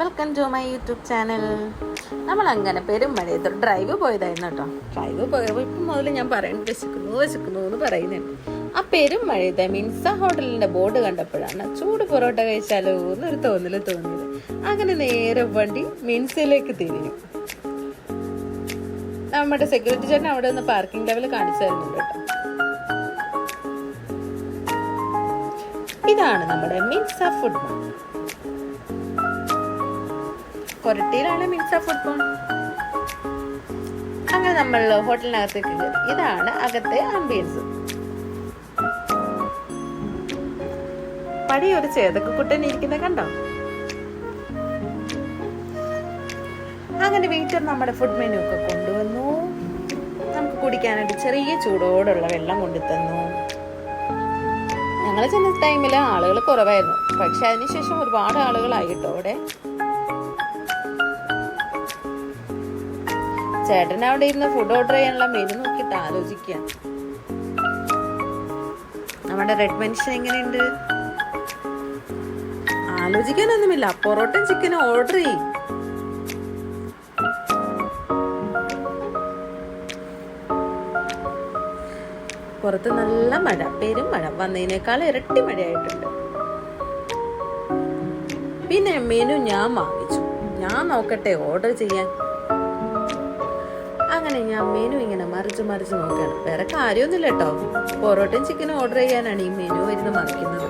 Welcome to my YouTube channel നമ്മൾ അങ്ങനെ പെരുമഴയത്ത് drive പോയതായിരുന്നു കേട്ടോ. ഡ്രൈവ് പോയപ്പോൾ ഇപ്പം മുതൽ ഞാൻ പറയുന്നു വിശക്കുന്നു വിശക്കുന്നു എന്ന് പറയുന്നുണ്ട് ആ പെരുമഴയത്തെ മിൻസ ഹോട്ടലിന്റെ ബോർഡ് കണ്ടപ്പോഴാണ് ചൂട് പൊറോട്ട കഴിച്ചാലോ എന്നൊരു തോന്നൽ തോന്നിയത്. അങ്ങനെ നേരെ വണ്ടി മിൻസയിലേക്ക് തിരിഞ്ഞു. നമ്മുടെ സെക്യൂരിറ്റി ചേട്ടൻ അവിടെ നിന്ന് പാർക്കിംഗ് ലെവൽ കാണിച്ചു തരുന്നുണ്ട് കേട്ടോ. ഇതാണ് നമ്മുടെ മിൻസ ഫുഡ് മാൾ കൊരട്ടിയിലാണ് മിക്സ ഫുഡ് കോൺ അങ്ങനെ നമ്മൾ ഹോട്ടലിനകത്തേക്ക് കയറി. ഇതാണ് അകത്തെ ആംബിയൻസ് പടി ഒരു ചേതക്ക് കുട്ടൻ ഇരിക്കുന്ന കണ്ടോ? അങ്ങനെ വെയിറ്റർ നമ്മുടെ ഫുഡ് മെനു ഒക്കെ കൊണ്ടുവന്നു. നമുക്ക് കുടിക്കാനായിട്ട് ചെറിയ ചൂടോടുള്ള വെള്ളം കൊണ്ടു തന്നു ഞങ്ങൾ ചെന്ന ടൈമിൽ ആളുകൾ കുറവായിരുന്നു. പക്ഷെ അതിനുശേഷം ഒരുപാട് ആളുകളായി കേട്ടോ അവിടെ. ചേട്ടൻ അവിടെ ഇരുന്ന് ഫുഡ് ഓർഡർ ചെയ്യാനുള്ള മെനു നോക്കിയിട്ട് ആലോചിക്കുക. നമ്മുടെ റെഡ് മനുഷ്യൻ എങ്ങനെയുണ്ട്? ആലോചിക്കാനൊന്നുമില്ല. പൊറോട്ടയും ചിക്കനും ഓർഡർ ചെയ്യും. പുറത്ത് നല്ല മഴ പെരും മഴ. വന്നതിനേക്കാൾ ഇരട്ടി മഴയായിട്ടുണ്ട്. പിന്നെ മെനു ഞാൻ വാങ്ങിച്ചു. ഞാൻ നോക്കട്ടെ ഓർഡർ ചെയ്യാൻ. അങ്ങനെ ഞാൻ മെനു ഇങ്ങനെ മറിച്ച് മറിച്ച് നോക്കുകയാണ്. വേറെ കാര്യമൊന്നുമില്ല കേട്ടോ പൊറോട്ടയും ചിക്കനും ഓർഡർ ചെയ്യാനാണ് ഈ മെനു ഇരുന്ന് മറിക്കുന്നത്.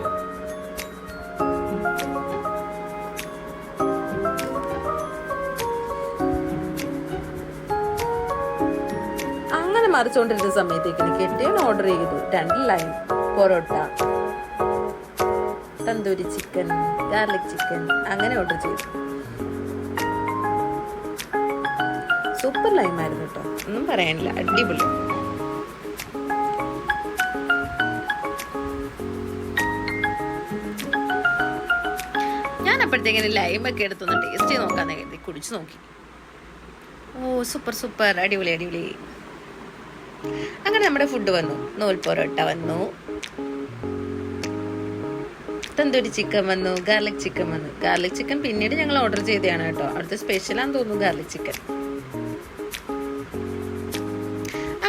അങ്ങനെ മറിച്ചുകൊണ്ടിരുന്ന സമയത്തേക്ക് എനിക്ക് എട്ടിയാണ് ഓർഡർ ചെയ്തു. രണ്ട് line parotta tandoori chicken garlic chicken അങ്ങനെ ഓർഡർ ചെയ്തു. സൂപ്പർ ലൈം ആയിരുന്നു കേട്ടോ. ഒന്നും പറയാനില്ല. അടിപൊളി. ഞാൻ അപ്പോഴത്തേക്കിന് ലൈമൊക്കെ എടുത്തൊന്ന് ടേസ്റ്റ് ചെയ്ത് നോക്കാന്ന് കരുതി. കുടിച്ചു നോക്കി. ഓ സൂപ്പർ സൂപ്പർ. അടിപൊളി അടിപൊളി. അങ്ങനെ നമ്മുടെ ഫുഡ് വന്നു. നൂൽ പൊറോട്ട വന്നു. തന്തൂരി ചിക്കൻ വന്നു. ഗാർലിക് ചിക്കൻ വന്നു. ഗാർലിക് ചിക്കൻ പിന്നീട് ഞങ്ങൾ ഓർഡർ ചെയ്തതാണ് കേട്ടോ. അവിടുത്തെ സ്പെഷ്യലാന്ന് തോന്നുന്നു ഗാർലിക് ചിക്കൻ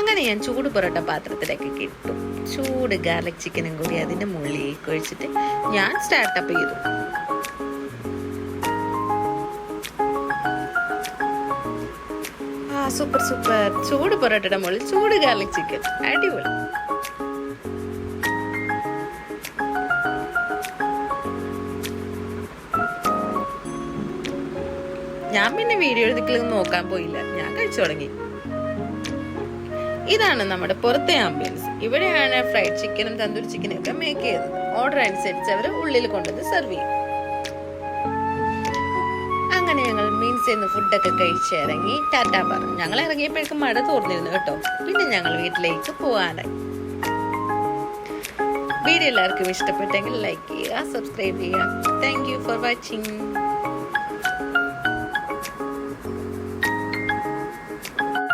അങ്ങനെ ഞാൻ ചൂട് പൊറോട്ട പാത്രത്തിലേക്ക് കിട്ടും. ചൂട് ഗാർലിക് ചിക്കനും കൂടി അതിന്റെ മുള്ളി കുഴിച്ചിട്ട് ഞാൻ സ്റ്റാർട്ടപ്പ് ചെയ്തു. ആ സൂപ്പർ സൂപ്പർ ചൂട് പൊറോട്ടയുടെ മുകളിൽ ചൂട് ഗാർലിക് ചിക്കൻ അടിപൊളി. ഞാൻ പിന്നെ വീഡിയോ എടുക്കലൊന്നും നോക്കാൻ പോയില്ല. ഞാൻ കഴിച്ചു തുടങ്ങി. ഇതാണ് നമ്മുടെ പുറത്തെ ആംബിയൻസ് ഇവിടെയാണ് ഫ്രൈഡ് ചിക്കനും തന്തൂരി ചിക്കനും ഒക്കെ മേക്ക് ചെയ്തത് ഓർഡർ അനുസരിച്ച് അവർ ഉള്ളിൽ കൊണ്ടുവന്ന് സെർവ് ചെയ്യും. അങ്ങനെ ഞങ്ങൾ മീൻസ് ചെയ്യുന്ന ഫുഡൊക്കെ കഴിച്ച് ഇറങ്ങി ടാറ്റ പറഞ്ഞു. ഞങ്ങൾ ഇറങ്ങിയപ്പോഴേക്കും മഴ തോർന്നിരുന്നു കേട്ടോ. പിന്നെ ഞങ്ങൾ വീട്ടിലേക്ക് പോകാനായി വീഡിയോ എല്ലാവർക്കും ഇഷ്ടപ്പെട്ടെങ്കിൽ ലൈക്ക് ചെയ്യുക സബ്സ്ക്രൈബ് ചെയ്യുക. Thank you for watching